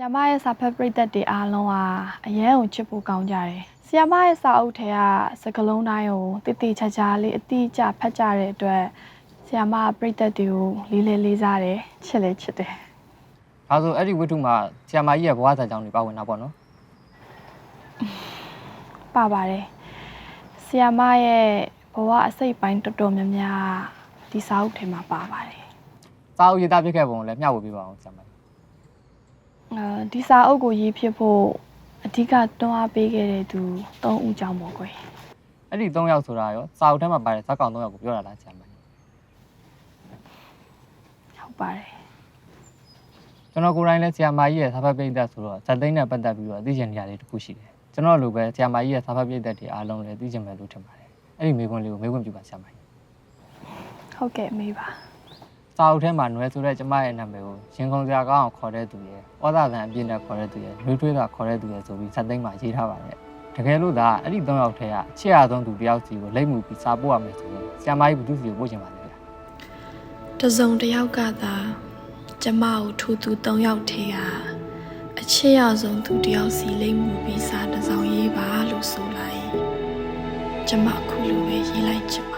ဆီယမရဲ့စာဖတ်ပရိသတ်တွေအားလုံးဟာအရန်ကိုချစ်ဖို့ကောင်းကြတယ်ဆီယမရဲ့စာအုပ်ထဲကစကလုံးတိုင်းကိုတိတိကျကျလေးအတိအကျဖတ်ကြတဲ့အတွက်ဆီယမကပရိသတ်တွေကိုလေးလေးလေးစားတယ်ချစ်လည်းချစ်တယ်ဒါဆိုအဲ့ဒီဝိထုမှာဆီယာမကြီးရဲ့ဘဝစာကြောင်းတွေပါဝင်တာပေါ့နော်ပါပါတယ်ဆီယမရဲ့ဘဝအစိတ်ပိုင်းတော်တော်များများဒီစာအုပ်ထဲမှာပါပါတယ်စာအုပ်ရေးသားပြခဲ့ပုံကိုလည်းမျှဝေပေးပါအောင်ဆီယာမကြီး အဲဒီစာအုပ်ကိုရေးဖြစ်ဖို့အဓိကတွန်းအားပေးခဲ့တဲ့သူ၃ဦးကြောင့်ပေါ့ကွယ်အဲ့ဒီ၃ယောက်ဆိုတာရောစာအုပ်ထဲမှာပါတဲ့ဇာတ်ကောင်၃ယောက်ကိုပြောတာလားဆီယာမကြီးဟုတ်ပါတယ်ကျွန်တော်ကိုယ်တိုင်လည်းဆီယာမကြီးရဲ့စာဖတ်ပိဋကဆိုတော့ဇာတ်သိန်းနဲ့ပတ်သက်ပြီးတော့သိချင်နေရတဲ့တစ်ခုရှိတယ်ကျွန်တော်လိုပဲဆီယာမကြီးရဲ့စာဖတ်ပိဋကတွေအားလုံးလည်းသိချင်မယ်လို့ထင်ပါတယ်အဲ့ဒီမေးခွန်းလေးကိုမေးခွန်းပြပါဆီယာမကြီးဟုတ်ကဲ့မေးပါ စာအုပ်ထဲမှာနွယ်ဆိုတဲ့ကျမရဲ့နာမည်ကိုရင်ခုန်စရာကောင်းအောင်ခေါ်တဲ့သူရဲ့ဩဇာသံအပြည့်နဲ့ခေါ်တဲ့သူရဲ့နှွေးထွေးတာခေါ်တဲ့သူရဲ့ဆိုပြီးဇာတ်သိန်းမှာရေးထားပါတယ်တကယ်လို့သာအဲ့ဒီ၃ယောက်ထဲကအချစ်ရဆုံးသူတယောက်စီကိုလိမ့်မှုပြီးစာပို့ရမယ်ဆိုရင်ဆီယာမကြီးဘုသူစီကိုပို့ချင်ပါလေဗျာတစုံတစ်ယောက်ကသာကျမကိုထိုးသူ၃ယောက်ထဲကအချစ်ရဆုံးသူတစ်ယောက်စီလိမ့်မှုပြီးစာတစ်စောင်ရေးပါလို့ဆိုလိုက်ကျမအခုလိုပဲရေးလိုက်ချင်ပါ